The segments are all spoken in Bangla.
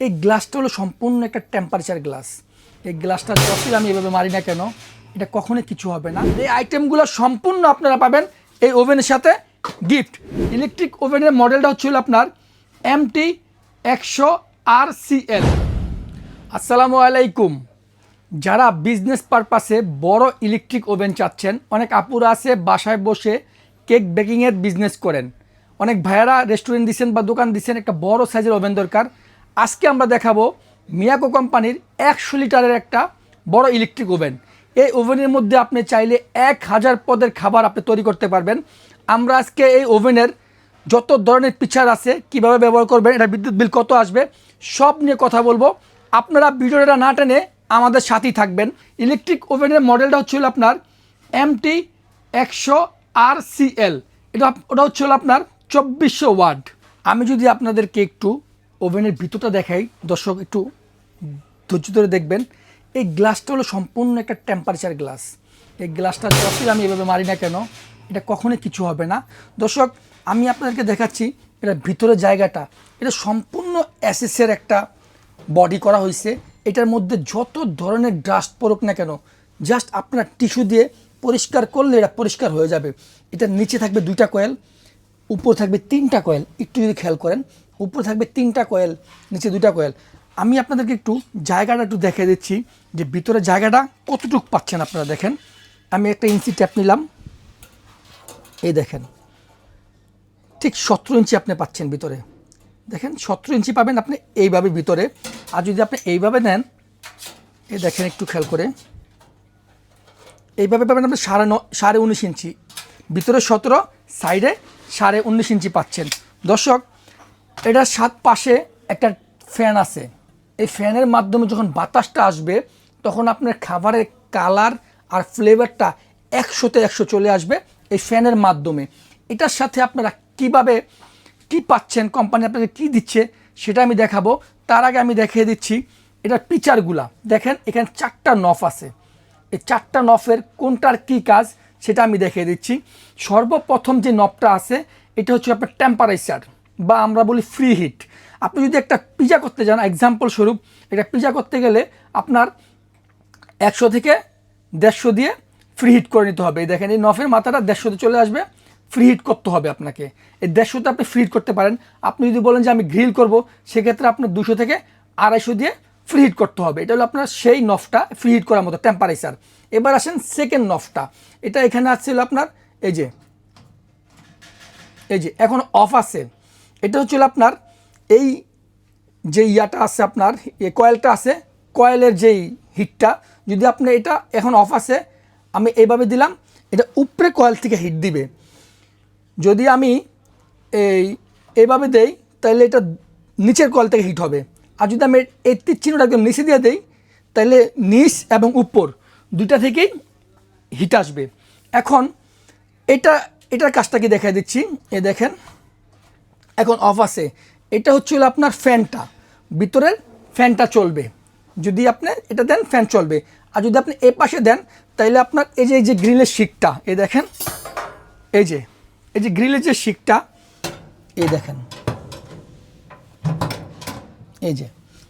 এই গ্লাসটা হলো সম্পূর্ণ একটা টেম্পারেচার গ্লাস এই গ্লাসটা যতই আমি এভাবে মারি না কেন, এটা কখনোই কিছু হবে না। এই আইটেমগুলো সম্পূর্ণ আপনারা পাবেন এই ওভেনের সাথে গিফট ইলেকট্রিক ওভেনের মডেলটা হচ্ছিল আপনার এমটি একশো আর সিএল আসসালামু আলাইকুম। যারা বিজনেস পারপাসে বড় ইলেকট্রিক ওভেন চাচ্ছেন, অনেক আপুরা আছে, বাসায় বসে কেক বেকিংয়ের বিজনেস করেন। অনেক ভাইয়ারা রেস্টুরেন্ট দিচ্ছেন বা দোকান দিচ্ছেন একটা বড় সাইজের ওভেন দরকার। আজকে আমরা দেখাবো মিয়াকো কোম্পানির একশো লিটারের একটা বড় ইলেকট্রিক ওভেন এই ওভেনের মধ্যে আপনি চাইলে এক হাজার পদের খাবার আপনি তৈরি করতে পারবেন। আমরা আজকে এই ওভেনের যত ধরনের পিচার আছে, কীভাবে ব্যবহার করবেন এটা বিদ্যুৎ বিল কত আসবে, সব নিয়ে কথা বলব। আপনারা ভিডিওটা না টেনে আমাদের সাথেই থাকবেন। ইলেকট্রিক ওভেনের মডেলটা হচ্ছিল আপনার এমটি একশো আর সিএল এটা, ওটা হচ্ছিল আপনার চব্বিশশো ওয়াট। আমি যদি আপনাদেরকে একটু ওভেনের ভিতরটা দেখাই। দর্শক, একটু ধৈর্য ধরে দেখবেন। এই গ্লাসটা হলো সম্পূর্ণ একটা টেম্পারেচার গ্লাস এই গ্লাসটা যতই আমি এভাবে মারি না কেন, এটা কখনোই কিছু হবে না। দর্শক, আমি আপনাদেরকে দেখাচ্ছি এটা ভিতরের জায়গাটা। এটা সম্পূর্ণ অ্যাসেসের একটা বডি করা হয়েছে। এটার মধ্যে যত ধরনের ডাস্ট পড়ুক না কেন জাস্ট আপনার টিস্যু দিয়ে পরিষ্কার করলে এটা পরিষ্কার হয়ে যাবে। এটার নিচে থাকবে দুইটা কয়েল উপর থাকবে তিনটা কয়েল। একটু যদি খেয়াল করেন, উপরে থাকবে তিনটা কয়েল, নিচে দুটা কয়েল। আমি আপনাদেরকে একটু জায়গাটা একটু দেখে দিচ্ছি যে ভিতরে জায়গাটা কতটুকু পাচ্ছেন আপনারা দেখেন। আমি একটা ইঞ্চি ট্যাপ নিলাম। এই দেখেন, ঠিক সতেরো ইঞ্চি আপনি পাচ্ছেন ভিতরে। দেখেন, সতেরো ইঞ্চি পাবেন আপনি এইভাবে ভিতরে। আর যদি আপনি এইভাবে নেন, এই দেখেন একটু খেয়াল করে। এইভাবে পাবেন আপনি সাড়ে ন, সাড়ে উনিশ ইঞ্চি। ভিতরে সতেরো, সাইডে সাড়ে উনিশ ইঞ্চি পাচ্ছেন। দর্শক এটার সাত পাশে একটা ফ্যান আছে। এই ফ্যানের মাধ্যমে যখন বাতাসটা আসবে, তখন আপনার খাবারের কালার আর ফ্লেভারটা একশোতে একশো চলে আসবে এই ফ্যানের মাধ্যমে। এটার সাথে আপনারা কীভাবে, কি পাচ্ছেন, কোম্পানি আপনাদের কি দিচ্ছে, সেটা আমি দেখাবো। তার আগে আমি দেখিয়ে দিচ্ছি এটার পিচারগুলা। দেখেন, এখানে চারটা নফ আছে। এই চারটা নফের কোনটার কি কাজ? সেটা আমি দেখিয়ে দিচ্ছি। সর্বপ্রথম যে নবটা আছে, এটা হচ্ছে আপনার টেম্পারেচার বা আমরা বলি ফ্রি হিট আপনি যদি একটা পিজা করতে যান এক্সাম্পল স্বরূপ, একটা পিজা করতে গেলে আপনার একশো থেকে দেড়শো দিয়ে ফ্রি হিট করে নিতে হবে। এই দেখেন, এই নফের মাথাটা দেড়শোতে চলে আসবে ফ্রি হিট করতে হবে আপনাকে। এই দেড়শোতে আপনি ফ্রি হিট করতে পারেন। আপনি যদি বলেন যে আমি গ্রিল করব, সেক্ষেত্রে আপনার দুশো থেকে আড়াইশো দিয়ে ফ্রি হিট করতে হবে। এটা হলো আপনার সেই নফটা ফ্রি হিট করার মতো টেম্পারেচার এবার আসেন সেকেন্ড নফটা এটা এখানে আসছিল আপনার, এই যে এই যে, এখন অফ আছে। এটা হচ্ছিল আপনার, এই যে ইয়াটা আছে আপনার, এই কয়েলটা আছে কয়েলের যেই হিটটা যদি আপনি এটা এখন অফ আছে, আমি এইভাবে দিলাম, এটা উপরে কয়েল থেকে হিট দিবে। যদি আমি এই, এইভাবে দেই, তাহলে এটা নিচের কয়েল থেকে হিট হবে। আর যদি আমি এই তীর চিহ্নটা একদম নিচে দিয়ে দেই, তাহলে নিচ এবং উপর দুইটা থেকেই হিট আসবে। এখন এটা, এটার কাজটা কি দেখা দিচ্ছি? এ দেখেন, এখন অফ আছে। এটা হচ্ছিল আপনার ফ্যানটা ভিতরের ফ্যানটা চলবে। যদি আপনি এটা দেন ফ্যান চলবে। আর যদি আপনি এ পাশে দেন তাহলে আপনার এই যে এই যে গ্রিলের শিকটা, এ দেখেন, এই যে এই যে গ্রিলের যে শিকটা এই দেখেন, এই যে,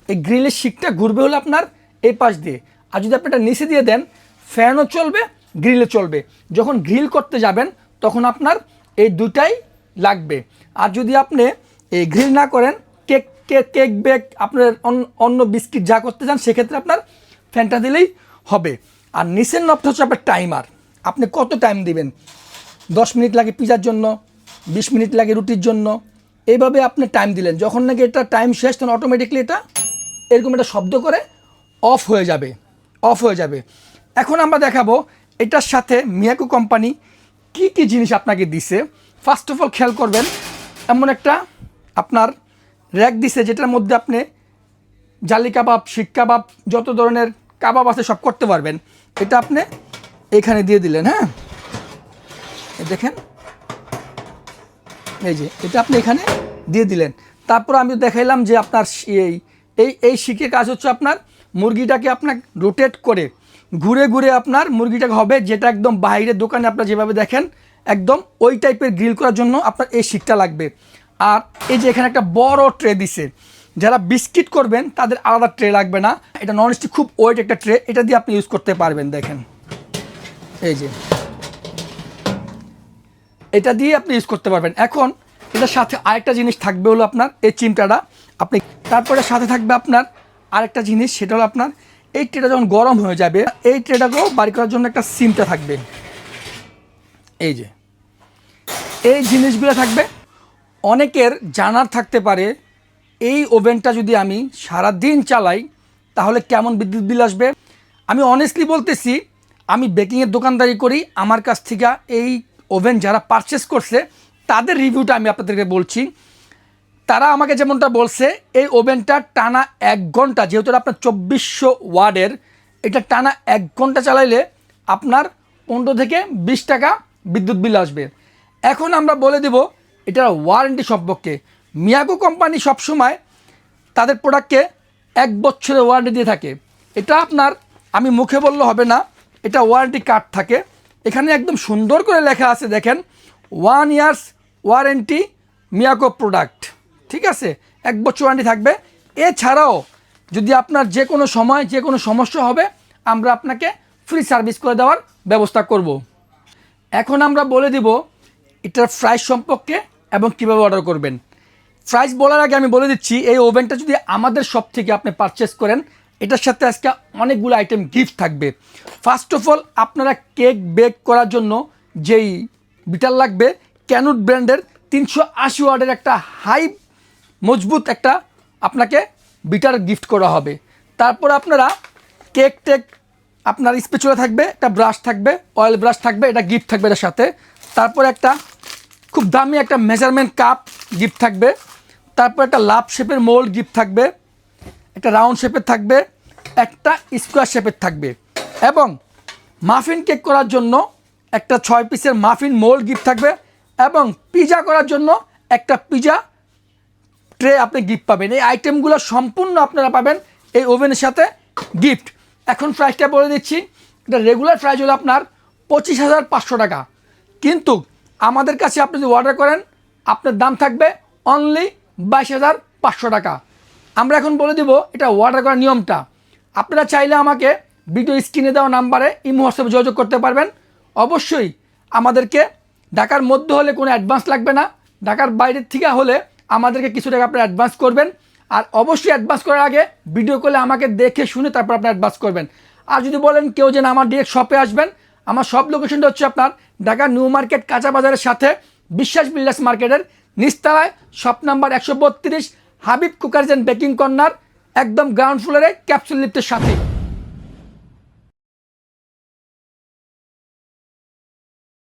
এই গ্রিলের শিকটা ঘুরবে হলো আপনার এই পাশ দিয়ে। আর যদি আপনি এটা নিচে দিয়ে দেন ফ্যানও চলবে গ্রিলে চলবে। যখন গ্রিল করতে যাবেন, তখন আপনার এই দুটাই লাগবে। আর যদি আপনি এই গ্রিল না করেন কেক কেক কেক বেক আপনার অন্য- অন্য বিস্কিট যা করতে চান, সেক্ষেত্রে আপনার ফ্যানটা দিলেই হবে। আর নিচের নবটা হচ্ছে আপনার টাইমার আপনি কত টাইম দিবেন? দশ মিনিট লাগে পিজার জন্য, বিশ মিনিট লাগে রুটির জন্য। এইভাবে আপনি টাইম দিলেন। যখন নাকি এটা টাইম শেষ, তখন অটোমেটিকলি এটা এরকম একটা শব্দ করে অফ হয়ে যাবে। অফ হয়ে যাবে। এখন আমরা দেখাবো এটার সাথে মিয়াকো কোম্পানি কি কি জিনিস আপনাকে দিছে। ফার্স্ট অফ অল খেয়াল করবেন, এমন একটা আপনার র্যাক দিছে যেটার মধ্যে আপনি জালি কাবাব, শিক কাবাব, যত ধরনের কাবাব আছে সব করতে পারবেন। এটা আপনি এখানে দিয়ে দিলেন হ্যাঁ? দেখেন। এই যে, এটা আপনি এখানে দিয়ে দিলেন। তারপর আমি দেখাইলাম যে আপনার এই এই শিখে কাজ হচ্ছে আপনার মুরগিটাকে আপনার রোটেট করে ঘুরে ঘুরে আপনার মুরগিটাকে হবে যেটা একদম বাইরের দোকানে আপনার যেভাবে দেখেন, একদম ওই টাইপের গ্রিল করার জন্য আপনার এই শিকটা লাগবে। আর এই যে এখানে একটা বড় ট্রে দিছে, যারা বিস্কিট করবেন তাদের আলাদা ট্রে লাগবে না। এটা নন স্টিক খুব ওয়েট একটা ট্রে এটা দিয়ে আপনি ইউজ করতে পারবেন, দেখেন। এই যে। এটা দিয়ে আপনি ইউজ করতে পারবেন। এখন এটার সাথে আরেকটা জিনিস থাকবে হলো আপনার এই চিমটাটা। আপনি তারপরে সাথে থাকবে আপনার আরেকটা জিনিস, সেটা হলো আপনার এই ট্রেটা যখন গরম হয়ে যাবে, এই ট্রেটাকেও বাড়ি করার জন্য একটা সিমটা থাকবে। এই যে। এই জিনিসগুলো থাকবে। অনেকের জানার থাকতে পারে, এই ওভেনটা যদি আমি সারা দিন চালাই, তাহলে কেমন বিদ্যুৎ বিল আসবে? আমি অনেস্টলি বলতেছি, আমি বেকিংয়ের দোকানদারি করি, আমার কাছ থেকে এই ওভেন যারা পারচেস করছে, তাদের রিভিউটা আমি আপনাদেরকে বলছি। তারা আমাকে যেমনটা বলছে, এই ওভেনটা টানা এক ঘণ্টা, যেহেতু আপনার চব্বিশশো ওয়ার্ডের, এটা টানা এক ঘণ্টা চালাইলে আপনার পনেরো থেকে বিশ টাকা বিদ্যুৎ বিল আসবে। এখন আমরা বলে দেব এটার ওয়ারেন্টি সম্পর্কে। মিয়াকো কোম্পানি সবসময় তাদের প্রোডাক্টকে এক বছরের ওয়ারেন্টি দিয়ে থাকে। এটা আপনার, আমি মুখে বললে হবে না, এটা ওয়ারেন্টি কার্ড থাকে। এখানে একদম সুন্দর করে লেখা আছে, দেখেন one years warranty Miyako product ঠিক আছে? এক বছর ওয়ারেন্টি থাকবে। এছাড়াও যদি আপনার যে কোনো সময় যে কোনো সমস্যা হবে, আমরা আপনাকে ফ্রি সার্ভিস করে দেওয়ার ব্যবস্থা করব। এখন আমরা বলে দিব এটার প্রাইস সম্পর্কে এবং কীভাবে অর্ডার করবেন। প্রাইস বলার আগে আমি বলে দিচ্ছি, এই ওভেনটা যদি আমাদের শপ থেকে আপনি পারচেস করেন, এটার সাথে আজকে অনেকগুলো আইটেম গিফট থাকবে। ফার্স্ট অফ অল আপনারা কেক বেক করার জন্য যেই বিটার লাগবে ক্যানুট ব্র্যান্ডের তিনশো আশি ওয়ার্ডের একটা হাই মজবুত একটা আপনাকে বিটার গিফট করা হবে। তারপর আপনারা কেক টেক আপনার স্পেচুলা থাকবে, একটা ব্রাশ থাকবে অয়েল ব্রাশ থাকবে, এটা গিফট থাকবে এটার সাথে। তারপর একটা খুব দামি একটা মেজারমেন্ট কাপ গিফট থাকবে। তারপর একটা লাভ শেপের মোল্ড গিফট থাকবে। একটা রাউন্ড শেপের থাকবে। একটা স্কোয়ার শেপের থাকবে। এবং মাফিন কেক করার জন্য একটা ছয় পিসের মাফিন মোল্ড গিফট থাকবে। এবং পিজা করার জন্য একটা পিজা ট্রে আপনি গিফট পাবেন। এই আইটেমগুলো সম্পূর্ণ আপনারা পাবেন এই ওভেনের সাথে গিফট এখন প্রাইসটা বলে দিচ্ছি, এটা রেগুলার প্রাইস হলো আপনার পঁচিশ হাজার পাঁচশো টাকা। কিন্তু আমাদের কাছে আপনি যদি অর্ডার করেন, আপনার দাম থাকবে অনলি বাইশ হাজার পাঁচশো টাকা। আমরা এখন বলে দিব এটা অর্ডার করার নিয়মটা। আপনারা চাইলে আমাকে ভিডিও স্ক্রিনে দেওয়া নাম্বারে ইমো, হোয়াটসঅ্যাপে যোগাযোগ করতে পারবেন। অবশ্যই আমাদেরকে ঢাকার মধ্যে হলে কোনো অ্যাডভান্স লাগবে না। ঢাকার বাইরের থেকে হলে আমাদেরকে কিছু টাকা আপনারা অ্যাডভান্স করবেন। আর অবশ্যই অ্যাডভান্স করার আগে ভিডিও কলে আমাকে দেখে শুনে তারপর আপনার অ্যাডভান্স করবেন। আর যদি বলেন কেউ যেন আমার ডিরেক্ট শপে আসবেন, আমার শপ লোকেশনটা হচ্ছে আপনার ঢাকা নিউ মার্কেট কাঁচা বাজারের সাথে বিশ্বাস বিল্ডার্স মার্কেটের নিস্তালায় শপ নাম্বার একশো বত্রিশ Habib cookers and baking corner একদম গ্রাউন্ড ফ্লোরে ক্যাপসুল লিফটের সাথে।